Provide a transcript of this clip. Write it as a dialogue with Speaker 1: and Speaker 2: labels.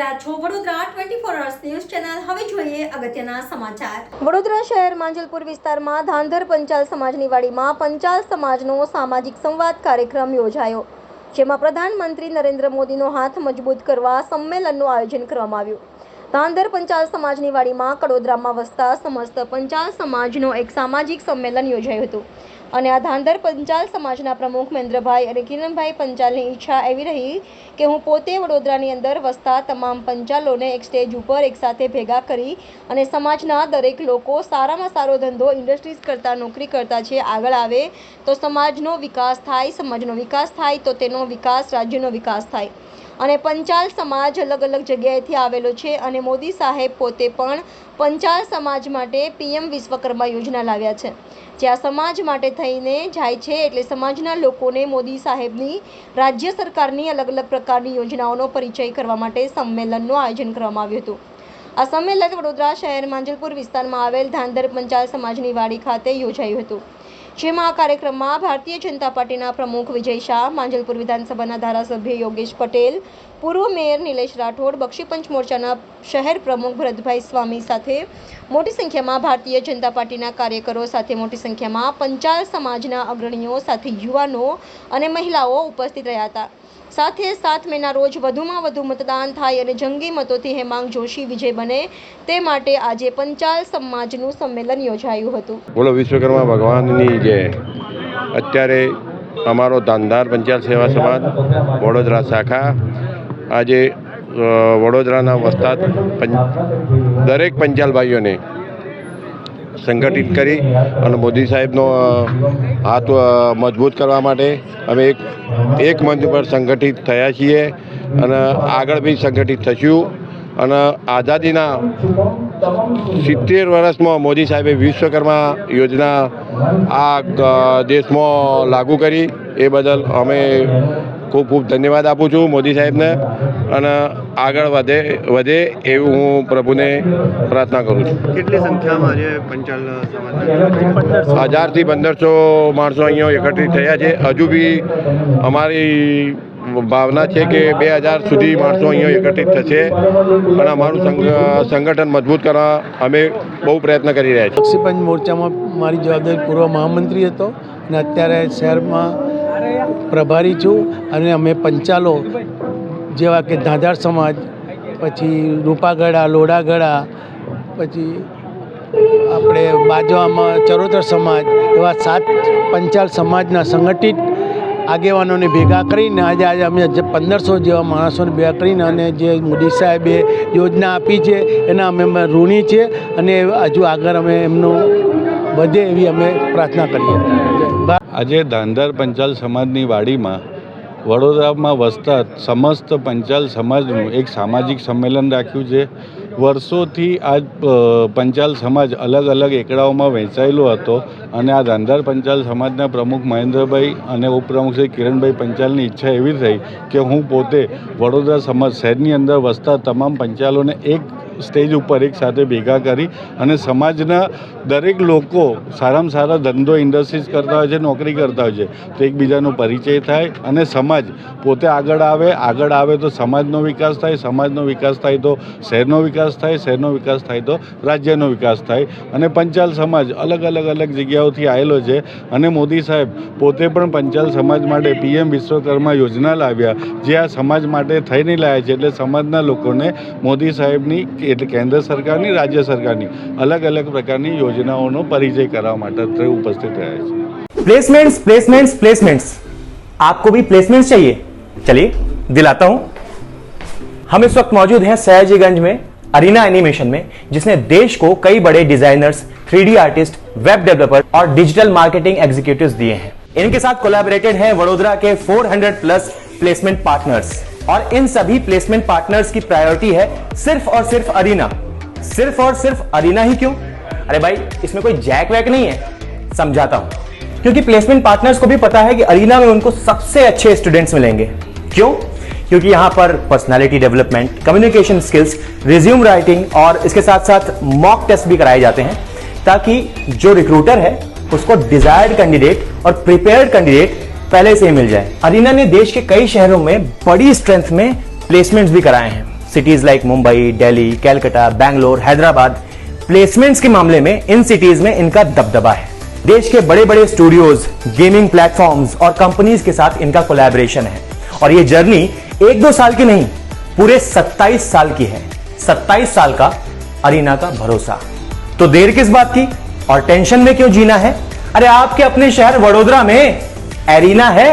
Speaker 1: રહ્યા છો. Vadodara twenty four hours news channel હવે જોઈએ અગત્યના સમાચાર.
Speaker 2: વડોદરા શહેર માંજલપુર વિસ્તારમાં ધાંધર પંચાલ સમાજની વાડીમાં પંચાલ સમાજનો સામાજિક સંવાદ કાર્યક્રમ યોજાયો, જેમાં પ્રધાનમંત્રી નરેન્દ્ર મોદીનો હાથ મજબૂત કરવા સંમેલનનું આયોજન કરવામાં આવ્યું. ધાંધર પંચાલ સમાજની વાડીમાં કડોદરામાં વસતા સમસ્ત પંચાલ સમાજનો એક સામાજિક સંમેલન યોજાયું હતું. અને આ ધાંધર પંચાલ સમાજના પ્રમુખ મહેન્દ્રભાઈ અને કિરણભાઈ પંચાલની ઈચ્છા એવી રહી કે હું પોતે વડોદરાની અંદર વસતા તમામ પંચાલોને એક સ્ટેજ ઉપર એકસાથે ભેગા કરી અને સમાજના દરેક લોકો સારામાં સારો ધંધો ઇન્ડસ્ટ્રીઝ કરતા, નોકરી કરતા છે, આગળ આવે તો સમાજનો વિકાસ થાય, સમાજનો વિકાસ થાય તો તેનો વિકાસ રાજ્યનો વિકાસ થાય. અને પંચાલ સમાજ અલગ અલગ જગ્યાએથી આવેલો છે અને મોદી સાહેબ પોતે પણ પંચાલ સમાજ માટે પીએમ વિશ્વકર્મા યોજના લાવ્યા છે. જે આ સમાજ માટે થઈને જાય છે એટલે સમાજના લોકોને મોદી સાહેબની રાજ્ય સરકારની અલગ અલગ પ્રકારની યોજનાઓનો પરિચય કરવા માટે સંમેલનનું આયોજન કરવામાં આવ્યું હતું. આ સંમેલન વડોદરા શહેર માંજલપુર વિસ્તારમાં આવેલ ધાંધર પંચાલ સમાજની વાડી ખાતે યોજાયું હતું. જેમાં આ કાર્યક્રમમાં ભારતીય જનતા પાર્ટીના પ્રમુખ વિજય શાહ, માંજલપુર વિધાનસભાના ધારાસભ્ય યોગેશ પટેલ, પૂર્વ મેયર નિલેશ રાઠોડ બક્ષીપંચ મોરચાના શહેર પ્રમુખ ભરતભાઈ સ્વામી સાથે મોટી સંખ્યામાં ભારતીય જનતા પાર્ટીના કાર્યકરો સાથે મોટી સંખ્યામાં પંચાલ સમાજના અગ્રણીઓ સાથે યુવાનો અને મહિલાઓ ઉપસ્થિત રહ્યા હતા. સાથે સાત મેના રોજ વધુમાં વધુ મતદાન થાય અને જંગી મતોથી હેમાંગ જોશી વિજય બને તે માટે આજે પંચાલ સમાજનું સંમેલન યોજાયું હતું.
Speaker 3: બોલો, વિશ્વકર્મા ભગવાનની જય અત્યારે અમારો ધાંધાર પંચાલ સેવા સમાજ, વડોદરા શાખા, આજે વડોદરાના વસતા દરેક પંચાલ ભાઈઓને સંગઠિત કરી અને મોદી સાહેબનો હાથ મજબૂત કરવા માટે અમે એક એક મંચ પર સંગઠિત થયા છીએ અને આગળ બી સંગઠિત થશું. અને આઝાદીના સિત્તેર વર્ષમાં મોદી સાહેબે વિશ્વકર્મા યોજના આ દેશમાં લાગુ કરી. એ બદલ અમે ખૂબ ખૂબ ધન્યવાદ આપું છું મોદી સાહેબને અને આગળ વધે વધે એવું હું પ્રભુને પ્રાર્થના કરું છું.
Speaker 4: કેટલી સંખ્યામાં આજે પંચાલ
Speaker 3: હજારથી પંદરસો માણસો અહીંયા એકત્રિત થયા છે. હજુ બી અમારી ભાવના છે કે બે હજાર સુધી માણસો અહીંયા એકત્રિત થશે અને અમારું સંગઠન મજબૂત કરવા અમે બહુ પ્રયત્ન કરી રહ્યા છીએ.
Speaker 5: બક્ષીપંચ મોરચામાં મારી જવાબદારી પૂર્વ મહામંત્રી હતો અને અત્યારે શહેરમાં પ્રભારી છું અને અમે પંચાલો જેવા કે ધાંધાર સમાજ, પછી રૂપાગડા, લોડાગડા, પછી આપણે બાજવામાં ચરોતર સમાજ એવા સાત પંચાલ સમાજના સંગઠિત આગેવાનોને ભેગા કરીને આજે આજે અમે પંદરસો જેવા માણસોને ભેગા કરીને અને જે મોદી સાહેબે યોજના આપી છે, એના અમે ઋણી છે અને હજુ આગળ અમે એમનું વધે એવી અમે પ્રાર્થના કરીએ.
Speaker 6: આજે ધાંધર પંચાલ સમાજની વાડીમાં વડોદરામાં વસતા સમસ્ત પંચાલ સમાજનું એક સામાજિક સંમેલન રાખ્યું છે. વર્ષોથી આ પંચાલ સમાજ અલગ અલગ એકડાઓમાં વહેંચાયેલો હતો અને આ ધાંધાર પંચાલ સમાજના પ્રમુખ મહેન્દ્રભાઈ અને ઉપપ્રમુખ શ્રી કિરણભાઈ પંચાલની ઈચ્છા એવી થઈ કે હું પોતે વડોદરા સમાજ શહેરની અંદર વસતા તમામ પંચાલોને એક સ્ટેજ ઉપર એક સાથે ભેગા કરી અને સમાજના દરેક લોકો સારામાં સારા ધંધો ઇન્ડસ્ટ્રીઝ કરતા હોય છે, નોકરી કરતા હોય છે, તો એકબીજાનો પરિચય થાય અને સમાજ પોતે આગળ આવે આગળ આવે તો સમાજનો વિકાસ થાય, સમાજનો વિકાસ થાય તો શહેરનો વિકાસ થાય, શહેરનો વિકાસ થાય તો રાજ્યનો વિકાસ થાય અને પંચાલ સમાજ અલગ અલગ અલગ જગ્યાઓથી આવેલો છે અને મોદી સાહેબ પોતે પણ પંચાલ સમાજ માટે પીએમ વિશ્વકર્મા યોજના લાવ્યા, જે આ સમાજ માટે થઈને લાવ્યા છે, એટલે સમાજના લોકોને મોદી સાહેબની એટલે કેન્દ્ર સરકારની રાજ્ય સરકારની અલગ અલગ પ્રકારની યોજનાઓનો પરિચય કરવા માટે અત્રે ઉપસ્થિત રહ્યા છે
Speaker 7: प्लेसमेंट्स प्लेसमेंट्स प्लेसमेंट्स आपको भी प्लेसमेंट्स चाहिए चलिए दिलाता हूं हम इस वक्त मौजूद हैं सयाजीगंज में अरीना एनिमेशन में जिसने देश को कई बड़े designers three artist web developer और डिजिटल मार्केटिंग एग्जीक्यूटिव्स दिए हैं इनके साथ कोलैबोरेटेड है वडोदरा के 400 प्लस प्लेसमेंट पार्टनर्स और इन सभी प्लेसमेंट पार्टनर्स की प्रायोरिटी है सिर्फ़ और सिर्फ़ अरीना। सिर्फ़ और सिर्फ़ अरीना ही क्यों? अरे भाई, इसमें कोई जैक वैक नहीं है। समझाता हूँ। क्योंकि प्लेसमेंट पार्टनर्स को भी पता है कि अरीना में उनको सबसे अच्छे स्टूडेंट्स मिलेंगे। क्यों? क्योंकि यहाँ पर personality development communication skills resume writing और इसके साथ साथ मॉक टेस्ट भी कराए जाते हैं। ताकि जो रिक्रूटर है, उसको डिजायर्ड कैंडिडेट और प्रिपेयर्ड कैंडिडेट पहले से ही मिल जाए। अरीना ने देश के कई शहरों में बड़ी स्ट्रेंथ में प्लेसमेंट्स भी कराए हैं। Cities like Mumbai Delhi Calcutta Bangalore Hyderabad placements के मामले में इन सिटीज़ में इनका दबदबा है। देश के बड़े बड़े स्टूडियोज गेमिंग प्लेटफॉर्म्स और कंपनीज़ के साथ इनका कोलैबोरेशन है। और ये जर्नी एक दो साल की नहीं, पूरे 27 साल की है। 27 साल का अरीना का भरोसा। तो देर किस बात की? और टेंशन में क्यों जीना है? अरे आपके अपने शहर वडोदरा में एरिना है